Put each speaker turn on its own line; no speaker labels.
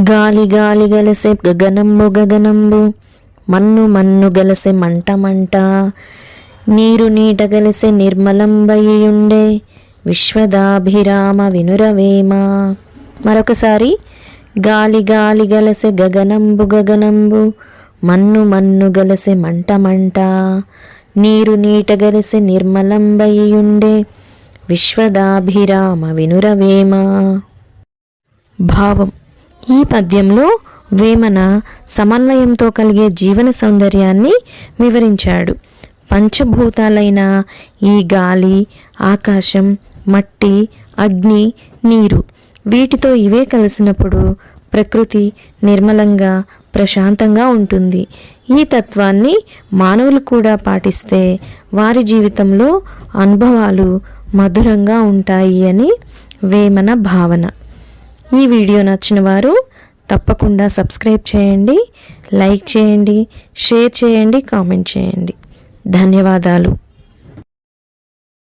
గాలి గాలి గలసే గగనంబు గగనంబు మన్ను మన్ను గలసే మంట మంట నీరు నీట గలసే నిర్మలంబయ్యుండే విశ్వదాభిరామ వినురవేమ. మరొకసారి గాలి గాలి గలసే గగనంబు గగనంబు మన్ను మన్ను గలసే మంట మంట నీరు నీటగలిసి నిర్మలంబయ్యుండే విశ్వదాభిరామ వినురవేమ. భావం. ఈ పద్యంలో వేమన సమన్వయంతో కలిగే జీవన సౌందర్యాన్ని వివరించాడు. పంచభూతాలైన ఈ గాలి ఆకాశం మట్టి అగ్ని నీరు వీటితో ఇవే కలిసినప్పుడు ప్రకృతి నిర్మలంగా ప్రశాంతంగా ఉంటుంది. ఈ తత్వాన్ని మానవులు కూడా పాటిస్తే వారి జీవితంలో అనుభవాలు మధురంగా ఉంటాయి అని వేమన భావన. ఈ వీడియో నచ్చిన వారు తప్పకుండా సబ్స్క్రైబ్ చేయండి లైక్ చేయండి షేర్ చేయండి కామెంట్ చేయండి. ధన్యవాదాలు.